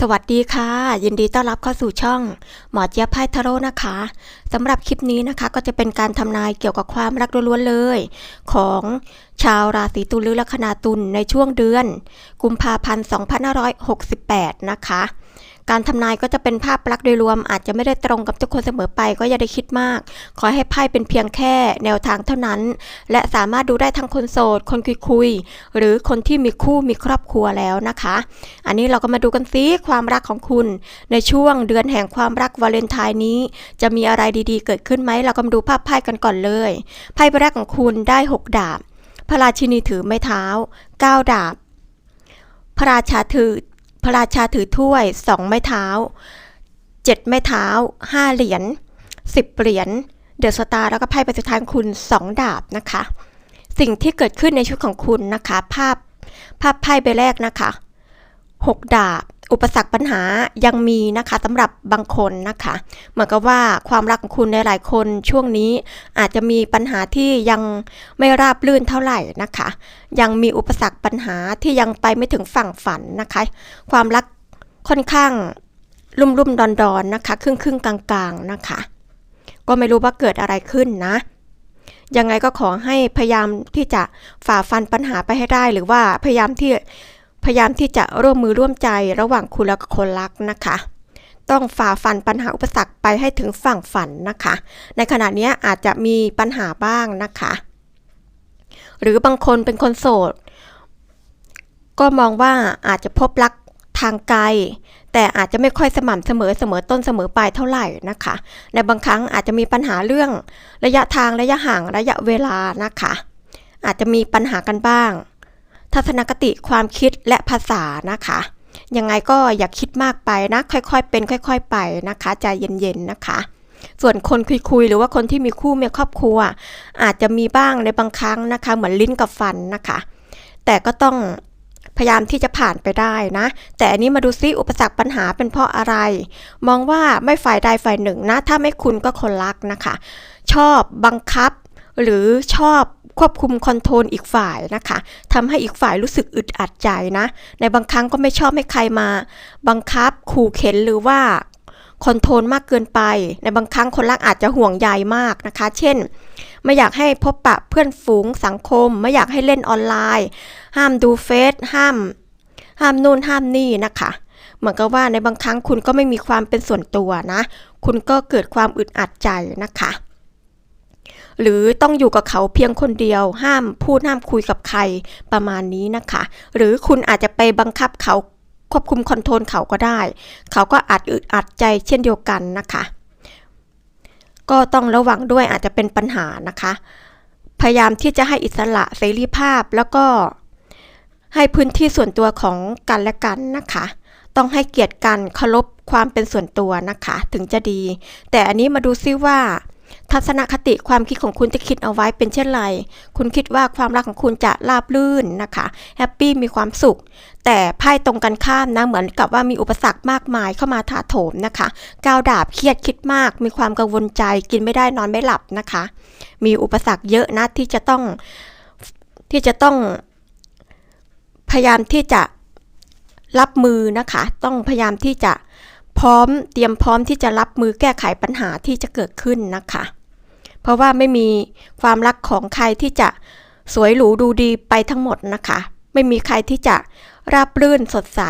สวัสดีค่ะ ยินดีต้อนรับเข้าสู่ช่อง หมอเจี๊ยบไพ่ทาโร่นะคะสำหรับคลิปนี้นะคะก็จะเป็นการทำนายเกี่ยวกับความรักล้วนๆเลย ของชาวราศีตุลหรือลัคนาตุลในช่วงเดือน กุมภาพันธ์ 2568 นะคะ การทำนายก็จะเป็นภาพลักษณ์โดยรวมอาจจะไม่ได้ตรงกับทุกคนเสมอไปก็อย่าได้คิดมาก ขอให้ไพ่เป็นเพียงแค่แนวทางเท่านั้น และสามารถดูได้ทั้งคนโสด คนคุยคุยหรือคนที่มีคู่มีครอบครัวแล้วนะคะ อันนี้เราก็มาดูกันซิความรักของคุณ ในช่วงเดือนแห่งความรักวาเลนไทน์นี้ จะมีอะไรดีๆ เกิดขึ้นไหมเราก็มาดูภาพไพ่กันก่อนเลยไพ่ใบแรกของคุณได้ 6 ดาบ พระราชินีถือไม้เท้า 9 ดาบ พระราชาถือ พระราชาถือถ้วย2ไม้เท้า7ไม้เท้า5เหรียญ10เหรียญเดอะสตาร์แล้วก็ไพ่ใบสุดท้ายของคุณ2ดาบนะคะ สิ่งที่เกิดขึ้นในชุดของคุณนะคะ ภาพภาพไพ่ใบแรกนะคะ 6 ดาบ อุปสรรคปัญหายังมีนะคะสำหรับบางคนนะคะ เหมือนกับว่าความรักของคุณในหลายคนช่วงนี้อาจจะมีปัญหาที่ยังไม่ราบรื่นเท่าไหร่นะคะ ยังมีอุปสรรคปัญหาที่ยังไปไม่ถึงฝั่งฝันนะคะ ความรักค่อนข้างรุ่มรุ่มดอนดอนนะคะ ครึ่งครึ่งกลางๆนะคะ ก็ไม่รู้ว่าเกิดอะไรขึ้นนะยังไงก็ขอให้พยายามที่จะฝ่าฟันปัญหาไปให้ได้ หรือว่าพยายามที่ พยายามที่จะร่วมมือร่วมใจระหว่างคุณและคนรักนะคะ ต้องฝ่าฟันปัญหาอุปสรรคไปให้ถึงฝั่งฝันนะคะ ในขณะนี้อาจจะมีปัญหาบ้างนะคะ หรือบางคนเป็นคนโสด ก็มองว่าอาจจะพบรักทางไกล แต่อาจจะไม่ค่อยสม่ำเสมอเสมอต้นเสมอปลายเท่าไหร่นะคะ ในบางครั้งอาจจะมีปัญหาเรื่องระยะทางระยะห่างระยะเวลานะคะ อาจจะมีปัญหากันบ้าง ทัศนคติความคิดและภาษานะคะยังไงก็อย่าคิดมากไปนะ ค่อยๆเป็น ค่อย ๆ ไปนะคะใจเย็นๆนะคะ ส่วนคนคุยๆหรือว่าคนที่มีคู่มีครอบครัว อาจจะมีบ้างในบางครั้งนะคะ เหมือนลิ้นกับฟันนะคะ แต่ก็ต้องพยายามที่จะผ่านไปได้นะ แต่อันนี้มาดูซิอุปสรรคปัญหาเป็นเพราะอะไร มองว่าไม่ฝ่ายใดฝ่ายหนึ่งนะ ถ้าไม่คุณก็คนรักนะคะ ชอบบังคับ หรือชอบควบคุมคอนโทรลอีกฝ่ายนะคะทำให้อีกฝ่ายรู้สึกอึดอัดใจนะ ในบางครั้งก็ไม่ชอบให้ใครมา บังคับขู่เข็นหรือว่าคอนโทรลมากเกินไป ในบางครั้งคนรักอาจจะห่วงใยมากนะคะ เช่น ไม่อยากให้พบปะเพื่อนฝูงสังคม ไม่อยากให้เล่นออนไลน์ ห้ามดูเฟซห้าม ห้ามนู่นห้ามนี่นะคะเหมือนกับว่าในบางครั้งคุณก็ไม่มีความเป็นส่วนตัวนะ คุณก็เกิดความอึดอัดใจนะคะ หรือต้องอยู่กับเขาเพียงคนเดียว ห้ามพูดห้ามคุยกับใครประมาณนี้นะคะ หรือคุณอาจจะไปบังคับเขาควบคุมคอนโทรลเขาก็ได้ เขาก็อาจอึดอัดใจเช่นเดียวกันนะคะ ก็ต้องระวังด้วยอาจจะเป็นปัญหานะคะ พยายามที่จะให้อิสระเสรีภาพแล้วก็ให้พื้นที่ส่วนตัวของกันและกันนะคะ ต้องให้เกียรติกันเคารพความเป็นส่วนตัวนะคะ ถึงจะดี แต่อันนี้มาดูซิว่า ทัศนคติความคิดของคุณที่คิดเอาไว้เป็นเช่นไร คุณคิดว่าความรักของคุณจะราบรื่นนะคะแฮปปี้มีความสุข แต่ไพ่ตรงกันข้ามนะเหมือนกับว่ามีอุปสรรคมากมายเข้ามาถาโถมนะคะก้าวดาบเครียดคิดมาก มีความกังวลใจกินไม่ได้นอนไม่หลับนะคะ มีอุปสรรคเยอะนะที่จะต้องที่จะต้องพยายามที่จะรับมือนะคะ ต้องพยายามที่จะ พร้อมเตรียมพร้อมที่จะรับมือแก้ไขปัญหาที่จะเกิดขึ้นนะคะ เพราะว่าไม่มีความรักของใครที่จะสวยหรูดูดีไปทั้งหมดนะคะ ไม่มีใครที่จะราบรื่นสดใส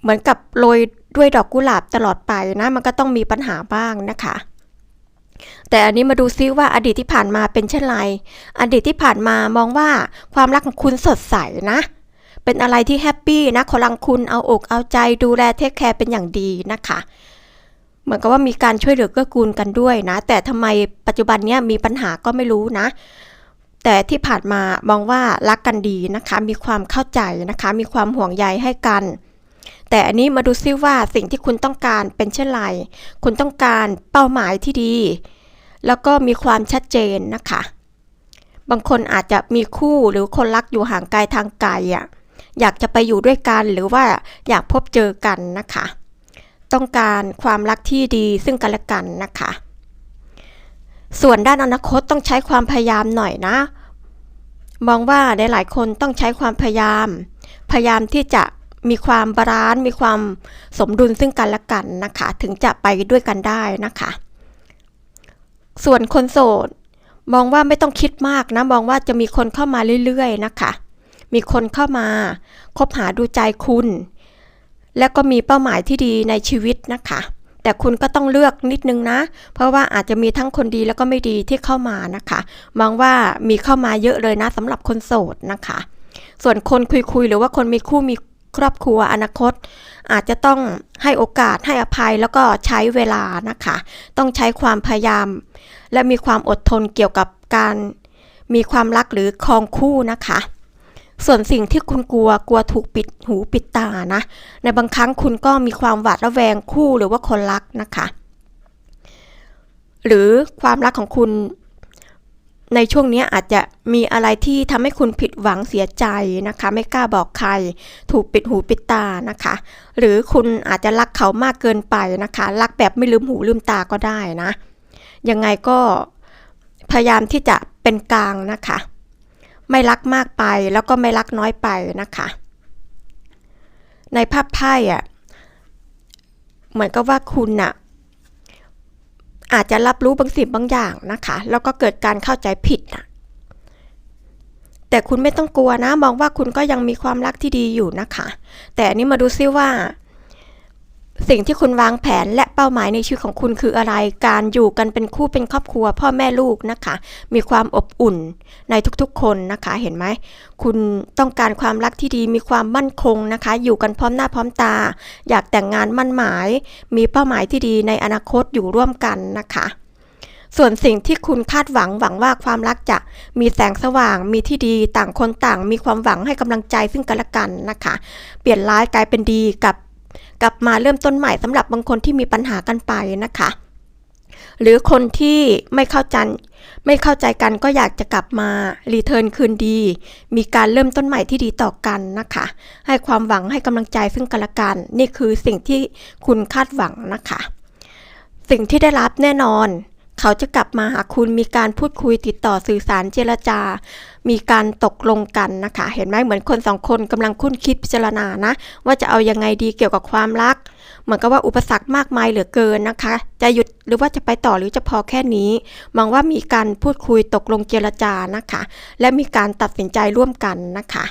เหมือนกับโรยด้วยดอกกุหลาบตลอดไปนะมันก็ต้องมีปัญหาบ้างนะคะ แต่อันนี้มาดูซิว่าอดีตที่ผ่านมาเป็นเช่นไร อดีตที่ผ่านมามองว่าความรักของคุณสดใสนะ เป็นอะไรที่แฮปปี้นะคนรังคุณเอาอกเอาใจดูแลเทคแคร์เป็นอย่างดีนะคะเหมือนกับว่ามีการช่วยเหลือเกื้อกูลกันด้วยนะ แต่ทำไมปัจจุบันเนี้ยมีปัญหาก็ไม่รู้นะ แต่ที่ผ่านมามองว่ารักกันดีนะคะ มีความเข้าใจนะคะ มีความห่วงใยให้กัน แต่อันนี้มาดูซิว่าสิ่งที่คุณต้องการเป็นเช่นไร คุณต้องการเป้าหมายที่ดี แล้วก็มีความชัดเจนนะคะ บางคนอาจจะมีคู่หรือคนรักอยู่ห่างไกลทางไกลอะ อยากจะไปอยู่ด้วยกันหรือว่าอยากพบเจอกันนะคะ ต้องการความรักที่ดีซึ่งกันและกันนะคะ ส่วนด้านอนาคตต้องใช้ความพยายามหน่อยนะ มองว่าหลายๆคนต้องใช้ความพยายาม พยายามที่จะมีความบาลานซ์มีความสมดุลซึ่งกันและกันนะคะ ถึงจะไปด้วยกันได้นะคะ ส่วนคนโสด มองว่าไม่ต้องคิดมากนะ มองว่าจะมีคนเข้ามาเรื่อยๆนะคะ มีคนเข้ามา คบหาดูใจคุณ แล้วก็มีเป้าหมายที่ดีในชีวิตนะคะ แต่คุณก็ต้องเลือกนิดนึงนะ เพราะว่าอาจจะมีทั้งคนดีแล้วก็ไม่ดีที่เข้ามานะคะ มองว่ามีเข้ามาเยอะเลยนะสำหรับคนโสดนะคะ ส่วนคนคุยๆหรือว่าคนมีคู่มีครอบครัวอนาคต อาจจะต้องให้โอกาสให้อภัยแล้วก็ใช้เวลานะคะ ต้องใช้ความพยายาม และมีความอดทนเกี่ยวกับการมีความรักหรือครองคู่นะคะ ส่วนสิ่งที่คุณกลัวกลัวถูกปิดหูปิดตานะ ในบางครั้งคุณก็มีความหวาดระแวงคู่หรือว่าคนรักนะคะ หรือความรักของคุณในช่วงนี้อาจจะมีอะไรที่ทำให้คุณผิดหวังเสียใจนะคะ ไม่กล้าบอกใคร ถูกปิดหูปิดตานะคะ หรือคุณอาจจะรักเขามากเกินไปนะคะ รักแบบไม่ลืมหูลืมตาก็ได้นะ ยังไงก็พยายามที่จะเป็นกลางนะคะ ไม่รักมากไปแล้วก็ไม่รักน้อยไปนะคะ ในภาพไพ่อะเหมือนกับว่าคุณน่ะอาจจะรับรู้บางสิ่งบางอย่างนะคะ แล้วก็เกิดการเข้าใจผิดนะแต่คุณไม่ต้องกลัวนะ มองว่าคุณก็ยังมีความรักที่ดีอยู่นะคะ แต่อันนี้มาดูซิว่า สิ่งที่คุณวางแผนและเป้าหมายในชีวิตของคุณคืออะไร การอยู่กันเป็นคู่เป็นครอบครัว พ่อแม่ลูกนะคะ มีความอบอุ่นในทุกๆคนนะคะ เห็นไหม คุณต้องการความรักที่ดี มีความมั่นคงนะคะ อยู่กันพร้อมหน้าพร้อมตา อยากแต่งงานมั่นหมาย มีเป้าหมายที่ดีในอนาคตอยู่ร่วมกันนะคะส่วนสิ่งที่คุณคาดหวังหวังว่าความรักจะมีแสงสว่าง มีที่ดีต่างคนต่าง มีความหวังให้กำลังใจซึ่งกันและกันนะคะ เปลี่ยนร้ายกลายเป็นดีกับ กลับมาเริ่มต้นใหม่สำหรับบางคนที่มีปัญหากันไปนะคะ หรือคนที่ไม่เข้าใจไม่เข้าใจกันก็อยากจะกลับมารีเทิร์นคืนดี มีการเริ่มต้นใหม่ที่ดีต่อกันนะคะ ให้ความหวังให้กำลังใจซึ่งกันและกัน นี่คือสิ่งที่คุณคาดหวังนะคะ สิ่งที่ได้รับแน่นอน เขาจะกลับมาหาคุณมีการพูดคุยติดต่อสื่อสารเจรจา มีการตกลงกันนะคะ เห็นไหมเหมือนคนสองคนกำลังคุ้นคิดพิจารณานะ ว่าจะเอายังไงดีเกี่ยวกับความรัก เหมือนกับว่าอุปสรรคมากมายเหลือเกินนะคะ จะหยุดหรือว่าจะไปต่อหรือจะพอแค่นี้ มองว่ามีการพูดคุยตกลงเจรจานะคะ และมีการตัดสินใจร่วมกันนะคะ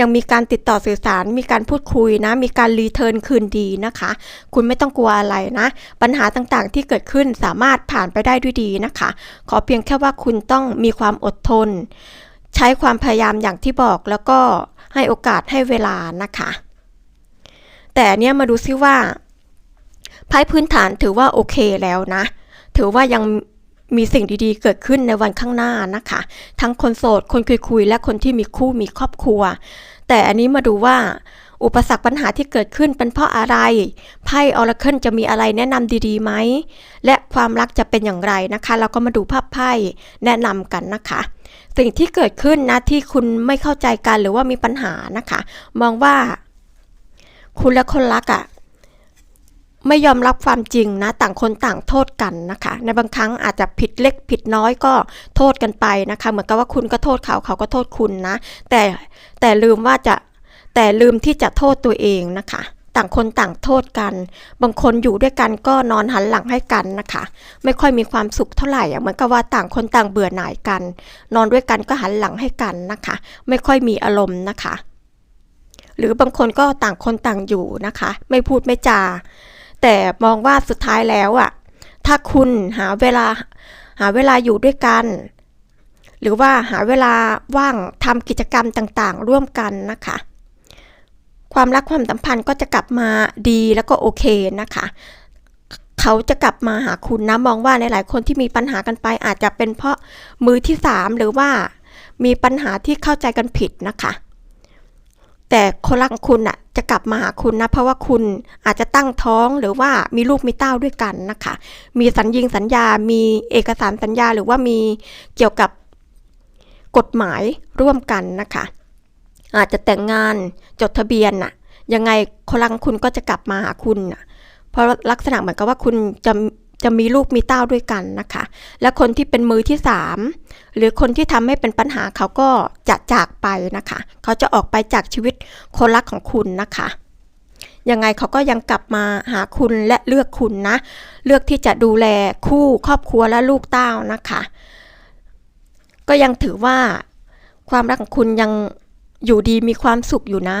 ยังมีการติดต่อสื่อสาร มีการพูดคุยนะ มีการรีเทิร์นคืนดีนะคะ คุณไม่ต้องกลัวอะไรนะ ปัญหาต่างๆที่เกิดขึ้นสามารถผ่านไปได้ด้วยดีนะคะ ขอเพียงแค่ว่าคุณต้องมีความอดทน ใช้ความพยายามอย่างที่บอกแล้วก็ให้โอกาสให้เวลานะคะ แต่เนี้ยมาดูซิว่าไพ่พื้นฐานถือว่าโอเคแล้วนะ ถือว่ายัง มีสิ่งดีๆ เกิดขึ้นในวันข้างหน้านะคะ ทั้งคนโสด คนคุยๆ และคนที่มีคู่มีครอบครัว แต่อันนี้มาดูว่า อุปสรรคปัญหาที่เกิดขึ้นเป็นเพราะอะไร ไพ่ออร์เคิลจะมีอะไรแนะนำดีๆไหม และความรักจะเป็นอย่างไรนะคะ เราก็มาดูภาพไพ่แนะนำกันนะคะ สิ่งที่เกิดขึ้นนะที่คุณไม่เข้าใจกันหรือว่ามีปัญหานะคะ มองว่า คุณและคนรักอะ่ะ ไม่ยอมรับความจริงนะต่างคนต่างโทษกันนะคะ ในบางครั้งอาจจะผิดเล็กผิดน้อยก็โทษกันไปนะคะ เหมือนกับว่าคุณก็โทษเขาเขาก็โทษคุณนะ แต่แต่ลืมว่าจะแต่ลืมที่จะโทษตัวเองนะคะต่างคนต่างโทษกัน บางคนอยู่ด้วยกันก็นอนหันหลังให้กันนะคะ ไม่ค่อยมีความสุขเท่าไหร่เหมือนกับว่าต่างคนต่างเบื่อหน่ายกัน นอนด้วยกันก็หันหลังให้กันนะคะ ไม่ค่อยมีอารมณ์นะคะ หรือบางคนก็ต่างคนต่างอยู่นะคะ ไม่พูดไม่จา แต่มองว่าสุดท้ายแล้วอะถ้าคุณหาเวลาหาเวลาอยู่ด้วยกัน หรือว่าหาเวลาว่างทำกิจกรรมต่างๆ ร่วมกันนะคะ ความรักความสัมพันธ์ก็จะกลับมาดีแล้วก็โอเคนะคะเขาจะกลับมาหาคุณนะมองว่าในหลายคนที่มีปัญหากันไปอาจจะเป็นเพราะมือที่สามหรือว่ามีปัญหาที่เข้าใจกันผิดนะคะ แต่คนรักของคุณน่ะจะกลับมาหาคุณนะ เพราะว่าคุณอาจจะตั้งท้องหรือว่ามีลูกมีเต้าด้วยกันนะคะ มีสัญญิงสัญญา มีเอกสารสัญญาหรือว่ามีเกี่ยวกับกฎหมายร่วมกันนะคะ อาจจะแต่งงานจดทะเบียนน่ะ ยังไงคนรักของคุณก็จะกลับมาหาคุณนะเพราะลักษณะเหมือนกับว่าคุณจะ จะมีลูกมีเต้าด้วยกันนะคะ และคนที่เป็นมือที่สามหรือคนที่ทำให้เป็นปัญหาเขาก็จะจากไปนะคะ เขาจะออกไปจากชีวิตคนรักของคุณนะคะ ยังไงเขาก็ยังกลับมาหาคุณและเลือกคุณนะ เลือกที่จะดูแลคู่ครอบครัวและลูกเต้านะคะ ก็ยังถือว่าความรักของคุณยังอยู่ดีมีความสุขอยู่นะ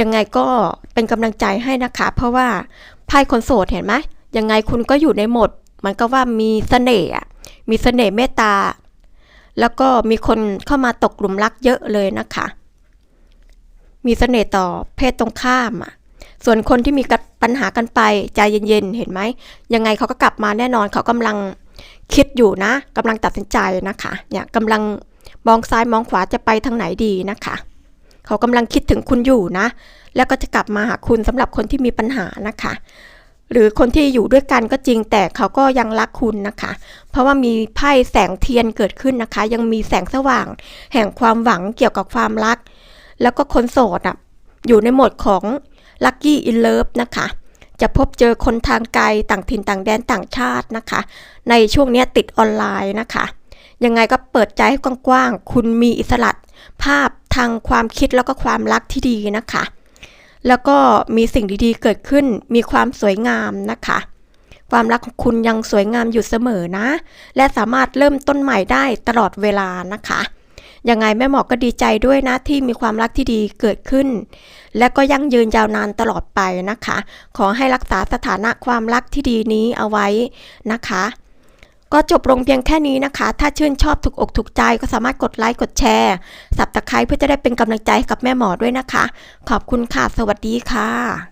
ยังไงก็เป็นกำลังใจให้นะคะ เพราะว่าไพ่คนโสดเห็นไหม ยังไงคุณก็อยู่ในหมด มันก็ว่ามีเสน่ห์มีเสน่ห์เมตตา แล้วก็มีคนเข้ามาตกหลุมรักเยอะเลยนะคะ มีเสน่ห์ต่อเพศตรงข้ามอะส่วนคนที่มีปัญหากันไปใจเย็นๆ เห็นไหม ยังไงเขาก็กลับมาแน่นอนเขากำลังคิดอยู่นะกำลังตัดสินใจนะคะเนี่ยกำลังมองซ้ายมองขวาจะไปทางไหนดีนะคะ เขากำลังคิดถึงคุณอยู่นะ แล้วก็จะกลับมาหาคุณสำหรับคนที่มีปัญหานะคะ หรือคนที่อยู่ด้วยกันก็จริงแต่เขาก็ยังรักคุณนะคะ เพราะว่ามีไพ่แสงเทียนเกิดขึ้นนะคะ ยังมีแสงสว่าง แห่งความหวังเกี่ยวกับความรัก แล้วก็คนโสดอะอยู่ในโหมดของ Lucky in Love นะคะ จะพบเจอคนทางไกลต่างถิ่นต่างแดนต่างชาตินะคะ ในช่วงนี้ติดออนไลน์นะคะ ยังไงก็เปิดใจให้กว้างๆ คุณมีอิสระภาพทางความคิดแล้วก็ความรักที่ดีนะคะ แล้วก็มีสิ่งดีๆเกิดขึ้น มีความสวยงามนะคะ ความรักของคุณยังสวยงามอยู่เสมอนะ และสามารถเริ่มต้นใหม่ได้ตลอดเวลานะคะ ยังไงแม่หมอก็ดีใจด้วยนะที่มีความรักที่ดีเกิดขึ้น และก็ยั่งยืนยาวนานตลอดไปนะคะ ขอให้รักษาสถานะความรักที่ดีนี้เอาไว้นะคะ ก็จบลงเพียงแค่นี้นะคะ ถ้าชื่นชอบถูกอกถูกใจก็สามารถกดไลค์กดแชร์สับตะไคร้เพื่อจะได้เป็นกำลังใจให้กับแม่หมอด้วยนะคะ ขอบคุณค่ะ สวัสดีค่ะ